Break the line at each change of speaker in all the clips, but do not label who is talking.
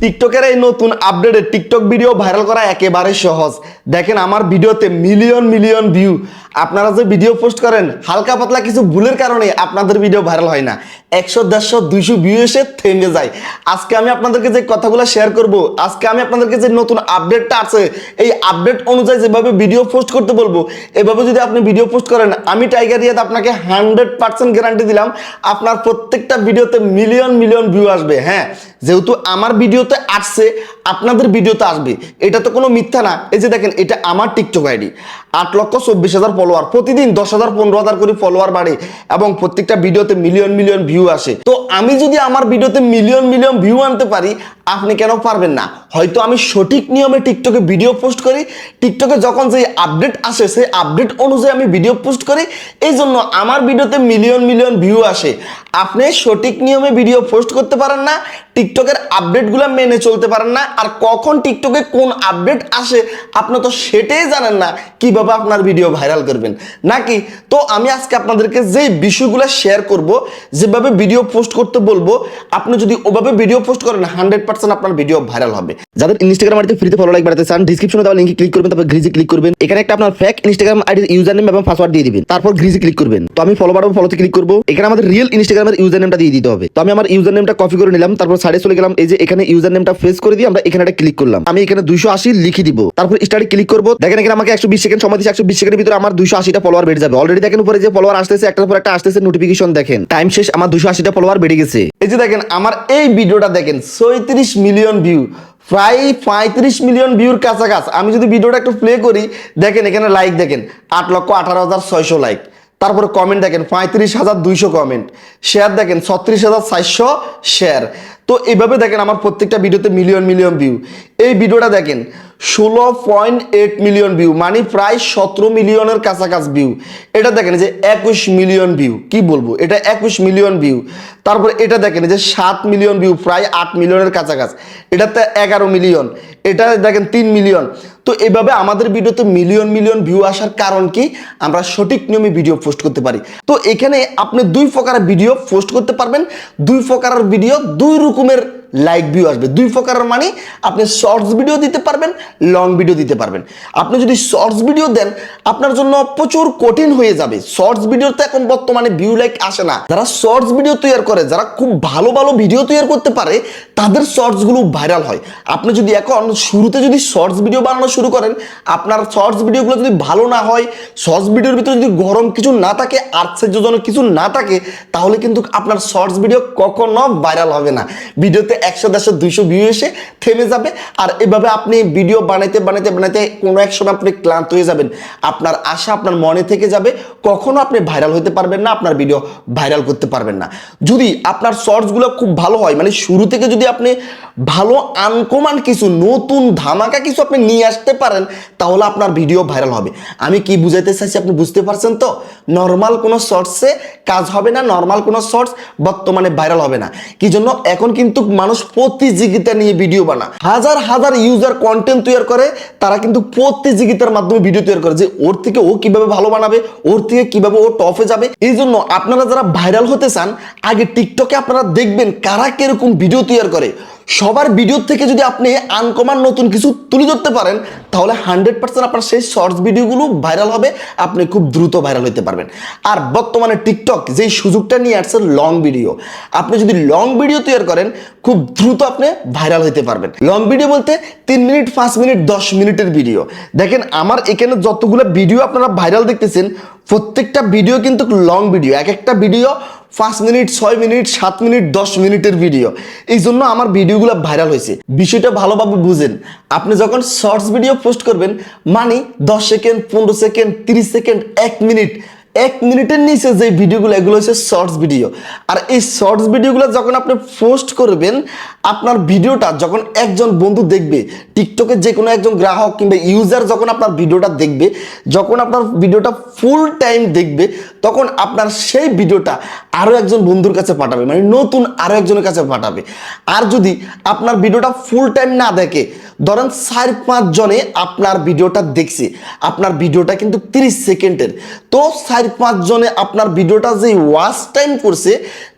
টিকটকের এই নতুন আপডেটে টিকটক ভিডিও ভাইরাল করা একেবারে সহজ। দেখেন আমার ভিডিওতে মিলিয়ন মিলিয়ন ভিউ আপনারা যে ভিডিও পোস্ট করেন, হালকা পাতলা কিছু ভুলের কারণে আপনাদের ভিডিও ভাইরাল হয় না। একশো, দেড়শো, দুইশো ভিউ এসে থেমে যায়। আজকে আমি আপনাদেরকে যে কথাগুলো শেয়ার করব, আজকে আমি আপনাদেরকে যে নতুন আপডেটটা আছে, এই আপডেট অনুযায়ী যেভাবে ভিডিও পোস্ট করতে বলব, এভাবে যদি আপনি ভিডিও পোস্ট করেন, আমি টাইগার রিয়াদ আপনাকে হান্ড্রেড পার্সেন্ট গ্যারান্টি দিলাম, আপনার প্রত্যেকটা ভিডিওতে মিলিয়ন মিলিয়ন ভিউ আসবে হ্যাঁ? যেহেতু আমার ভিডিওতে আসছে আপনাদের ভিডিওতে আসবে। এটা তো কোনো মিথ্যা না। এই যে দেখেন, এটা আমার টিকটক আইডি আট লক্ষ চব্বিশ হাজার ফলোয়ার প্রতিদিন দশ হাজার, পনেরো হাজার করে ফলোয়ার বাড়ে এবং প্রত্যেকটা ভিডিওতে মিলিয়ন মিলিয়ন ভিউ আসে। তো আমি যদি আমার ভিডিওতে মিলিয়ন মিলিয়ন ভিউ আনতে পারি, আপনি কেন পারবেন না? হয়তো আমি সঠিক নিয়মে টিকটকে ভিডিও পোস্ট করি। টিকটকে যখন যে আপডেট আসে, সেই আপডেট অনুযায়ী আমি ভিডিও পোস্ট করি। এই জন্য আমার ভিডিওতে মিলিয়ন মিলিয়ন ভিউ আসে। আপনি সঠিক নিয়মে ভিডিও পোস্ট করতে পারেন না। টিকটকের আপডেটগুলো মেনে চলতে পারেন না। আর কখন টিকটকে কোন আপডেট আসে, আপনি তো সেটাই জানেন না কীভাবে আপনার ভিডিও ভাইরাল করবেন। নাকি? তো আমি আজকে আপনাদেরকে যে বিষয়গুলো শেয়ার করব, যেভাবে ভিডিও পোস্ট করতে বলব, আপনি যদি ওভাবে ভিডিও পোস্ট করেন হান্ড্রেড পার্সেন্ট আপনার ভিডিও ভাইরাল হবে। যাদের ইনস্টাগ্রাম আইডিতে ফ্রিতে ফলো লাইক বাড়াতে চান ডিসক্রিপশনে দেওয়া লিঙ্কে ক্লিক করবেন, তারপর গ্রিজে ক্লিক করবেন। এখানে একটা আপনার ফেক ইনস্টাগ্রাম আইডির ইউজার নেম এবং পাসওয়ার্ড দিয়ে দিবেন। তারপর গ্রিজে ক্লিক করবেন। তো আমি ফলো বাড়াবো ফলোতে ক্লিক করব। এখানে আমাদের রিয়েল ইনস্টাগ্রামের ইউজার নেমটা দিয়ে দিতে হবে। তো আমি আমার ইউজার নেমটা কপি করে নিলাম, তারপর সাইডে চলে গেলাম। এই যে এখানে ইউজার নেমটা ফেস করে দিয়ে আমরা এখানে একটা ক্লিক করলাম। আমি এখানে দুইশো আশি লিখে দিব। তারপর স্টার্টে ক্লিক করব। দেখেন এখানে আমাকে একশো বিশ সেকেন্ড সময় দিচ্ছে একশো বিশ সেকেন্ডের ভিতরে আমার দুইশো আশিটা ফলোয়ার বেড়ে যাবে। অলরেডি দেখেন উপরে যে ফলোয়ার আসতেছে, একটার পর একটা আসতেছে নোটিফিকেশন দেখেন। টাইম শেষ, আমার দুশো আশিটা ফলোয়ার বেড়ে গেছে। এই যে দেখেন, আমার এই ভিডিওটা দেখেন, ছয়ত্রিশ মিলিয়ন ভিউ প্রায় পঁয়ত্রিশ মিলিয়ন ভিউর কাছাকাছি। আমি যদি ভিডিওটা একটু প্লে করি, দেখেন এখানে লাইক দেখেন, আট লক্ষ আঠারো হাজার ছয়শো লাইক তারপরে কমেন্ট দেখেন, পঁয়ত্রিশ হাজার দুইশো কমেন্ট শেয়ার দেখেন, ছত্রিশ হাজার চারশো শেয়ার তো এইভাবে দেখেন আমার প্রত্যেকটা ভিডিওতে মিলিয়ন মিলিয়ন ভিউ এই ভিডিওটা দেখেন, ষোলো পয়েন্ট এইট মিলিয়ন ভিউ মানে প্রায় সতেরো মিলিয়নের কাছাকাছি ভিউ এটা দেখেন যে একুশ মিলিয়ন ভিউ কি বলব? এটা একুশ মিলিয়ন ভিউ তারপর এটা দেখেন যে সাত মিলিয়ন ভিউ প্রায় আট মিলিয়নের কাছাকাছি। এটাতে এগারো মিলিয়ন এটা দেখেন তিন মিলিয়ন তো এভাবে আমাদের ভিডিওতে মিলিয়ন মিলিয়ন ভিউ আসার কারণ কি? আমরা সঠিক নিয়মে ভিডিও পোস্ট করতে পারি। তো এখানে আপনি দুই প্রকারের ভিডিও পোস্ট করতে পারবেন। দুই প্রকারের ভিডিও দুই hukumer লাইক ভিউ আসবে। দুই প্রকারের মানে আপনি শর্টস ভিডিও দিতে পারবেন লং ভিডিও দিতে পারবেন। আপনি যদি শর্টস ভিডিও দেন, আপনার জন্য প্রচুর কঠিন হয়ে যাবে। শর্টস ভিডিওতে এখন বর্তমানে ভিউ লাইক আসে না। যারা শর্টস ভিডিও তৈরি করে, যারা খুব ভালো ভালো ভিডিও তৈরি করতে পারে, তাদের শর্টসগুলো ভাইরাল হয়। আপনি যদি এখন শুরুতে যদি শর্টস ভিডিও বানানো শুরু করেন, আপনার শর্টস ভিডিওগুলো যদি ভালো না হয় শর্টস ভিডিওর ভিতরে যদি গরম কিছু না থাকে, আশ্চর্যজনক কিছু না থাকে, তাহলে কিন্তু আপনার শর্টস ভিডিও কখনো ভাইরাল হবে না। ভিডিওতে একশো, দেড়শো, দুইশো ভিউ এসে থেমে যাবে। আর এভাবে আপনি ভিডিও বানাইতে বানাইতে বানাইতে কোনো এক সময় আপনি ক্লান্ত হয়ে যাবেন। আপনার আশা আপনার মনে থেকে যাবে। কখনো আপনি ভাইরাল হতে পারবেন না, আপনার ভিডিও ভাইরাল করতে পারবেন না। যদি আপনার শর্টসগুলো খুব ভালো হয় মানে শুরু থেকে যদি আপনি ভালো আনকমান কিছু, নতুন ধামাকা কিছু আপনি নিয়ে আসতে পারেন, তাহলে আপনার ভিডিও ভাইরাল হবে। আমি কি বুঝাইতে চাইছি আপনি বুঝতে পারছেন তো? নর্মাল কোনো শর্টসে কাজ হবে না নর্মাল কোনো শর্টস বর্তমানে ভাইরাল হবে না। কি জন্য? এখন কিন্তু মানুষ প্রতিযোগিতা নিয়ে ভিডিও বানা হাজার হাজার ইউজার কন্টেন্ট তৈরি করে, তারা কিন্তু প্রতিযোগিতার মাধ্যমে ভিডিও তৈরি করে যে ওর থেকে ও কীভাবে ভালো বানাবে, ওর থেকে কীভাবে ও টপে যাবে। এই জন্য আপনারা যারা ভাইরাল হতে চান, আগে টিকটকে আপনারা দেখবেন কারা কীরকম ভিডিও তৈরি করে। সবার ভিডিও থেকে যদি আপনি আনকমান নতুন কিছু তুলে ধরতে পারেন, তাহলে হান্ড্রেড পার্সেন্ট আপনার সেই শর্টস ভিডিওগুলো ভাইরাল হবে, আপনি খুব দ্রুত ভাইরাল হতে পারবেন। আর বর্তমানে টিকটক যেই সুযোগটা নিয়ে আসছে লং ভিডিও আপনি যদি লং ভিডিও তৈরি করেন, খুব দ্রুত আপনি ভাইরাল হতে পারবেন। লং ভিডিও বলতে তিন মিনিট পাঁচ মিনিট দশ মিনিটের ভিডিও দেখেন, আমার এখানে যতগুলো ভিডিও আপনারা ভাইরাল দেখতেছেন, প্রত্যেকটা ভিডিও কিন্তু লং ভিডিও এক একটা ভিডিও পাঁচ মিনিট, ছয় মিনিট, সাত মিনিট, দশ মিনিটের ভিডিও এই জন্য আমার ভিডিওগুলো ভাইরাল হয়েছে। বিষয়টা ভালোভাবে বুঝেন। আপনি যখন শর্টস ভিডিও পোস্ট করবেন মানে দশ সেকেন্ড পনেরো সেকেন্ড তিরিশ সেকেন্ড এক মিনিট। এক মিনিটের নিচে যে ভিডিওগুলো এগুলো হচ্ছে শর্টস ভিডিও আর এই শর্টস ভিডিওগুলো যখন আপনি পোস্ট করবেন, আপনার ভিডিওটা যখন একজন বন্ধু দেখবে টিকটকে যে কোনো একজন গ্রাহক কিংবা ইউজার যখন আপনার ভিডিওটা দেখবে, যখন আপনার ভিডিওটা ফুল টাইম দেখবে, তখন আপনার সেই ভিডিওটা আরও একজন বন্ধুর কাছে পাঠাবে মানে নতুন আরও একজনের কাছে পাঠাবে। আর যদি আপনার ভিডিওটা ফুল টাইম না দেখে, ধরেন চার পাঁচ জনে আপনার ভিডিওটা দেখছে, আপনার ভিডিওটা কিন্তু তিরিশ সেকেন্ডের, তো চার পাঁচজনে আপনার ভিডিওটা যে ওয়াচ টাইম করছে,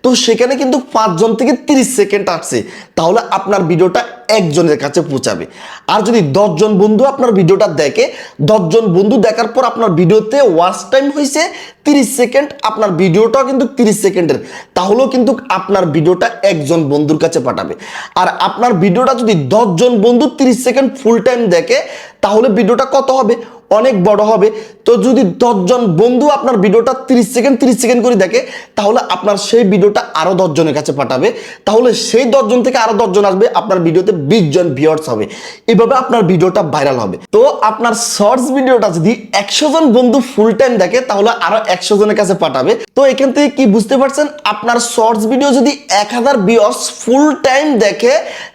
তো সেখানে কিন্তু পাঁচজন থেকে তিরিশ সেকেন্ড আসছে। তাহলে আপনার ভিডিওটা একজনের কাছে পৌঁছাবে। আর যদি দশজন বন্ধু আপনার ভিডিওটা দেখে, দশজন বন্ধু দেখার পর আপনার ভিডিওতে ওয়াচ টাইম হয়েছে তিরিশ সেকেন্ড আপনার ভিডিওটাও কিন্তু তিরিশ সেকেন্ডের তাহলেও কিন্তু আপনার ভিডিওটা একজন বন্ধুর কাছে পাঠাবে। আর আপনার ভিডিওটা যদি দশজন বন্ধু তিরিশ সেকেন্ড ফুল টাইম দেখে, তাহলে ভিডিওটা কত হবে? অনেক বড় হবে। তো যদি দশজন বন্ধু আপনার ভিডিওটা তিরিশ সেকেন্ড তিরিশ সেকেন্ড করে দেখে, তাহলে আপনার সেই ভিডিওটা আরও দশজনের কাছে পাঠাবে। তাহলে সেই দশজন থেকে আরও দশজন আসবে, আপনার ভিডিওতে বিশ জন হবে। এভাবে আপনার ভিডিওটা ভাইরাল হবে। তো আপনার শর্টস ভিডিওটা যদি একশো জন বন্ধু ফুল টাইম দেখে, তাহলে আরও একশো জনের কাছে পাঠাবে। তো এখান থেকে কি বুঝতে পারছেন? আপনার শর্টস ভিডিও যদি এক হাজার ভিউয়ার্স ফুল টাইম দেখে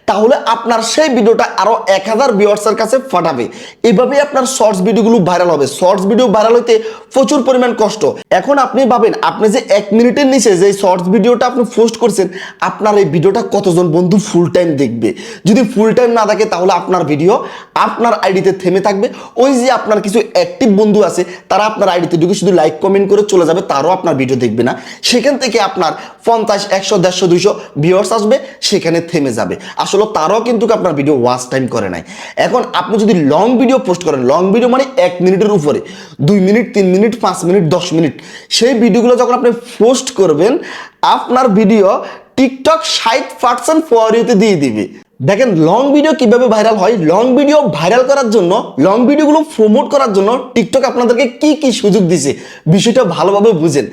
তাহলে আপনার সেই ভিডিওটা আরও এক হাজার ভিউয়ার্সের কাছে ফাটাবে। এভাবেই আপনার শর্টস ভিডিওগুলো ভাইরাল হবে। শর্টস ভিডিও ভাইরাল হইতে প্রচুর পরিমাণ কষ্ট। এখন আপনি ভাবেন, আপনি যে এক মিনিটের নিচে যে শর্টস ভিডিওটা আপনি পোস্ট করছেন, আপনার এই ভিডিওটা কতজন বন্ধু ফুল টাইম দেখবে? যদি ফুল টাইম না থাকে তাহলে আপনার ভিডিও আপনার আইডিতে থেমে থাকবে। ওই যে আপনার কিছু অ্যাক্টিভ বন্ধু আছে, তারা আপনার আইডিতে ঢুকে শুধু লাইক কমেন্ট করে চলে যাবে, তারও আপনার ভিডিও দেখবে না। সেখান থেকে আপনার পঞ্চাশ, একশো, দেড়শো, দুইশো ভিউয়ার্স আসবে, সেখানে থেমে যাবে। আসলে তারাও কিন্তু আপনার ভিডিও ওয়াচ টাইম করে নাই। এখন আপনি যদি লং ভিডিও পোস্ট করেন লং ভিডিও মানে এক মিনিটের উপরে, দুই মিনিট, তিন মিনিট, পাঁচ মিনিট, দশ মিনিট, সেই ভিডিওগুলো যখন আপনি পোস্ট করবেন, আপনার ভিডিও টিকটক ষাট পার্সেন্ট ফোয়ারিতে দিয়ে দিবে। দেখেন লং ভিডিও কীভাবে ভাইরাল হয়? লং ভিডিও ভাইরাল করার জন্য লং ভিডিওগুলো প্রমোট করার জন্য টিকটক আপনাদেরকে কি কি সুযোগ দিছে, বিষয়টা ভালোভাবে বুঝেন।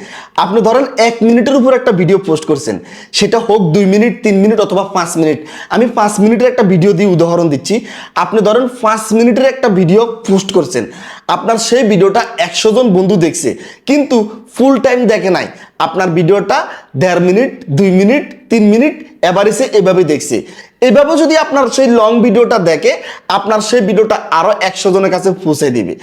আপনি ধরেন, এক মিনিটের উপর একটা ভিডিও পোস্ট করছেন। সেটা হোক দুই মিনিট, তিন মিনিট অথবা পাঁচ মিনিট। আমি পাঁচ মিনিটের একটা ভিডিও দিয়ে উদাহরণ দিচ্ছি। আপনি ধরেন, পাঁচ মিনিটের একটা ভিডিও পোস্ট করছেন। আপনার সেই ভিডিওটা একশো জন বন্ধু দেখছে, কিন্তু ফুল টাইম দেখে নাই। আপনার ভিডিওটা দেড় মিনিট, দুই মিনিট, তিন মিনিট এভারেজে এভাবে দেখছে। এভাবে যদি আপনার সেই লং ভিডিওটা দেখে, আপনার সেই ভিডিওটা আরও একশো জনের কাছে পৌঁছে দিবে।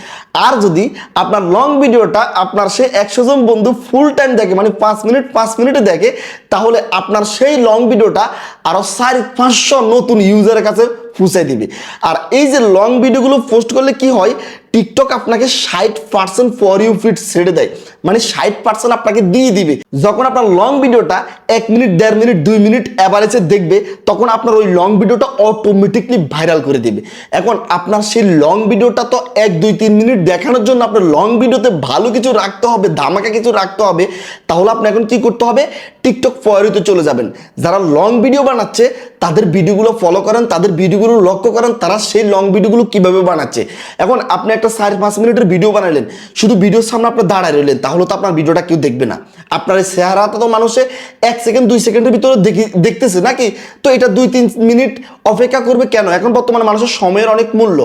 আর যদি আপনার লং ভিডিওটা আপনার সেই একশো জন বন্ধু ফুল টাইম দেখে মানে পাঁচ মিনিট, পাঁচ মিনিটে দেখে, তাহলে আপনার সেই লং ভিডিওটা আরও সাড়ে পাঁচশো নতুন ইউজারের কাছে পৌঁছে দিবে। আর এই যে লং ভিডিওগুলো পোস্ট করলে কি হয় টিকটক আপনাকে ষাট পার্সেন্ট ফর ইউ ফিট ছেড়ে দেয়। মানে ষাট পার্সেন্ট আপনাকে দিয়ে দিবে। যখন আপনার লং ভিডিওটা এক মিনিট দেড় মিনিট দুই মিনিট অ্যাভারেজে দেখবে, তখন আপনার ওই লং ভিডিওটা অটোমেটিকলি ভাইরাল করে দেবে। এখন আপনার সেই লং ভিডিওটা তো এক, দুই, তিন মিনিট দেখানোর জন্য আপনার লং ভিডিওতে ভালো কিছু রাখতে হবে, ধামাকা কিছু রাখতে হবে, তাহলে আপনি এখন কি করতে হবে? টিকটক ফয়ারিতে চলে যাবেন। যারা লং ভিডিও বানাচ্ছে, তাদের ভিডিওগুলো ফলো করেন, তাদের ভিডিওগুলো লক্ষ্য করেন, তারা সেই লং ভিডিওগুলো কীভাবে বানাচ্ছে। এখন আপনি একটা সাড়ে পাঁচ মিনিটের ভিডিও বানালেন, শুধু ভিডিওর সামনে আপনি দাঁড়ায় রইলেন তাহলে তো আপনার ভিডিওটা কেউ দেখবে না। আপনার এই চেহারাটা তো মানুষে এক সেকেন্ড দুই সেকেন্ডের ভিতরে দেখি, দেখতেছে নাকি? তো এটা দুই, তিন মিনিট অপেক্ষা করবে কেন? এখন বর্তমানে মানুষের সময়ের অনেক মূল্য।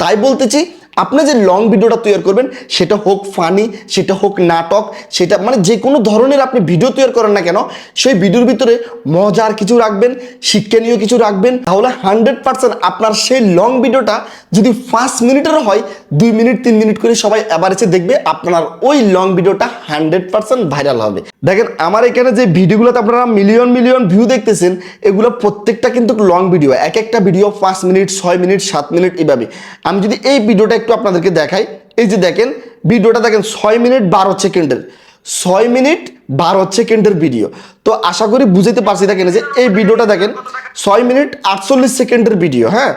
তাই বলতেছি আপনি যে লং ভিডিওটা তৈরি করবেন, সেটা হোক ফানি সেটা হোক নাটক, সেটা মানে যে কোনো ধরনের আপনি ভিডিও তৈরি করেন না কেন, সেই ভিডিওর ভিতরে মজার কিছু রাখবেন, শিক্ষণীয় কিছু রাখবেন। তাহলে হান্ড্রেড পার্সেন্ট আপনার সেই লং ভিডিওটা যদি পাঁচ মিনিটের হয়, দুই মিনিট, তিন মিনিট করে সবাই অ্যাভারেজে দেখবে, আপনার ওই লং ভিডিওটা হান্ড্রেড পার্সেন্ট ভাইরাল হবে। দেখেন, আমার এখানে যে ভিডিওগুলোতে আপনারা মিলিয়ন মিলিয়ন ভিউ দেখতেছেন, এগুলো প্রত্যেকটা কিন্তু লং ভিডিও এক একটা ভিডিও পাঁচ মিনিট, ছয় মিনিট, সাত মিনিট, এভাবে। আমি যদি এই ভিডিওটা আপনাদেরকে দেখাই। এই যে দেখেন, ভিডিওটা দেখেন, ছয় মিনিট বারো সেকেন্ডের। ছয় মিনিট বারো সেকেন্ডের ভিডিও। তো আশা করি বুঝতে পারছি দেখেন যে এই ভিডিওটা দেখেন, ছয় মিনিট আটচল্লিশ সেকেন্ডের ভিডিও হ্যাঁ?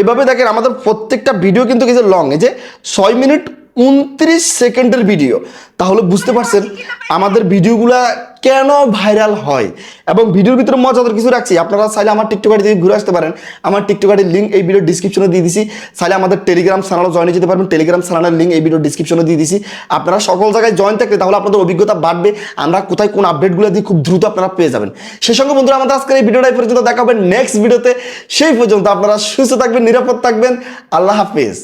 এভাবে দেখেন, আমাদের প্রত্যেকটা ভিডিও কিন্তু কিছু লং এই যে ছয় মিনিট উনত্রিশ সেকেন্ডের ভিডিও তাহলে বুঝতে পারছেন আমাদের ভিডিওগুলা কেন ভাইরাল হয়? এবং ভিডিওর ভিতরে মজাদার কিছু রাখছি। আপনারা চাইলে আমার টিকটক আইডি ঘুরে আসতে পারেন। আমার টিকটক আইডির লিঙ্ক এই ভিডিও ডিসক্রিপশনে দিয়ে দিছি। চাইলে আমাদের টেলিগ্রাম চ্যানেলও জয়েন যেতে পারবেন। টেলিগ্রাম চ্যানেলের লিঙ্ক এই ভিডিও ডিসক্রিপশনে দিয়ে দিছি। আপনারা সকল জায়গায় জয়েন থাকলে তাহলে আপনাদের অভিজ্ঞতা বাড়বে। আমরা কোথায় কোন আপডেটগুলো দিয়ে খুব দ্রুত আপনারা পেয়ে যাবেন। সেই সঙ্গে বন্ধুরা, আমাদের আজকের এই ভিডিওটা এই পর্যন্ত। দেখা হবে নেক্সট ভিডিওতে সেই পর্যন্ত আপনারা সুস্থ থাকবেন, নিরাপদ থাকবেন। আল্লাহ হাফিজ।